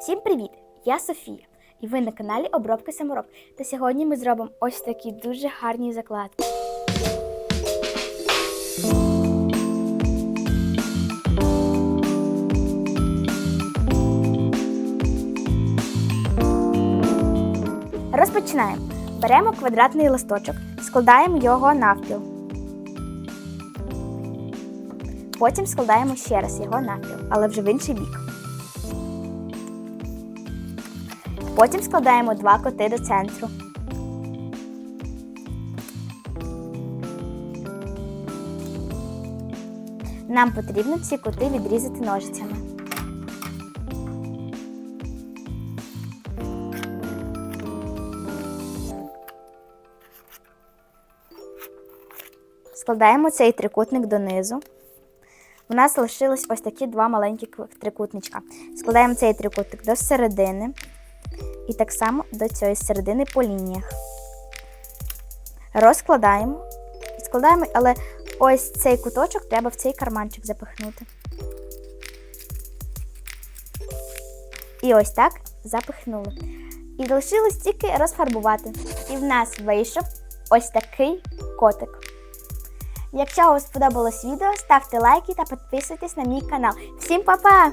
Всім привіт! Я Софія, і ви на каналі Обробки Самороб. Та сьогодні ми зробимо ось такі дуже гарні закладки. Розпочинаємо. Беремо квадратний листочок, складаємо його навпіл. Потім складаємо ще раз його навпіл, але вже в інший бік. Потім складаємо два коти до центру. Нам потрібно ці кути відрізати ножицями. Складаємо цей трикутник донизу. У нас лишилось ось такі два маленькі трикутничка. Складаємо цей трикутник до середини і так само до цієї середини по лініях. Розкладаємо. Складаємо, але ось цей куточок треба в цей карманчик запихнути. І ось так запихнули. І залишилось тільки розфарбувати. І в нас вийшов ось такий котик. Якщо вам сподобалось відео, ставте лайки та підписуйтесь на мій канал. Всім па-па!